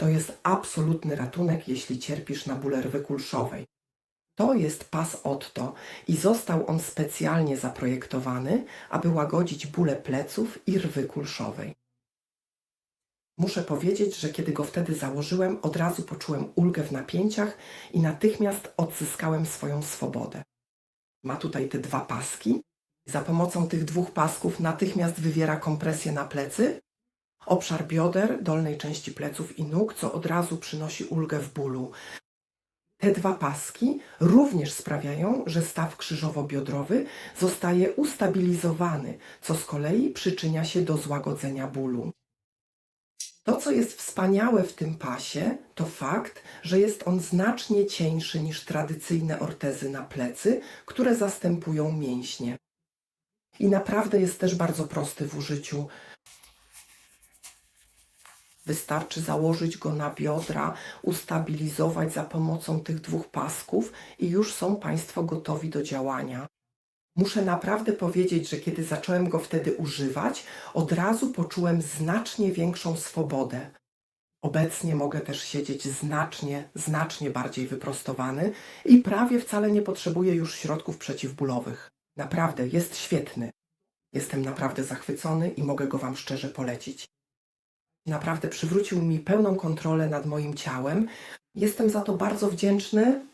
To jest absolutny ratunek, jeśli cierpisz na bóle rwy kulszowej. To jest pas Otto i został on specjalnie zaprojektowany, aby łagodzić bóle pleców i rwy kulszowej. Muszę powiedzieć, że kiedy go wtedy założyłem, od razu poczułem ulgę w napięciach i natychmiast odzyskałem swoją swobodę. Ma tutaj te dwa paski. Za pomocą tych dwóch pasków natychmiast wywiera kompresję na plecy, obszar bioder, dolnej części pleców i nóg, co od razu przynosi ulgę w bólu. Te dwa paski również sprawiają, że staw krzyżowo-biodrowy zostaje ustabilizowany, co z kolei przyczynia się do złagodzenia bólu. To, co jest wspaniałe w tym pasie, to fakt, że jest on znacznie cieńszy niż tradycyjne ortezy na plecy, które zastępują mięśnie. I naprawdę jest też bardzo prosty w użyciu. Wystarczy założyć go na biodra, ustabilizować za pomocą tych dwóch pasków i już są Państwo gotowi do działania. Muszę naprawdę powiedzieć, że kiedy zacząłem go wtedy używać, od razu poczułem znacznie większą swobodę. Obecnie mogę też siedzieć znacznie, znacznie bardziej wyprostowany i prawie wcale nie potrzebuję już środków przeciwbólowych. Naprawdę jest świetny. Jestem naprawdę zachwycony i mogę go Wam szczerze polecić. Naprawdę przywrócił mi pełną kontrolę nad moim ciałem. Jestem za to bardzo wdzięczny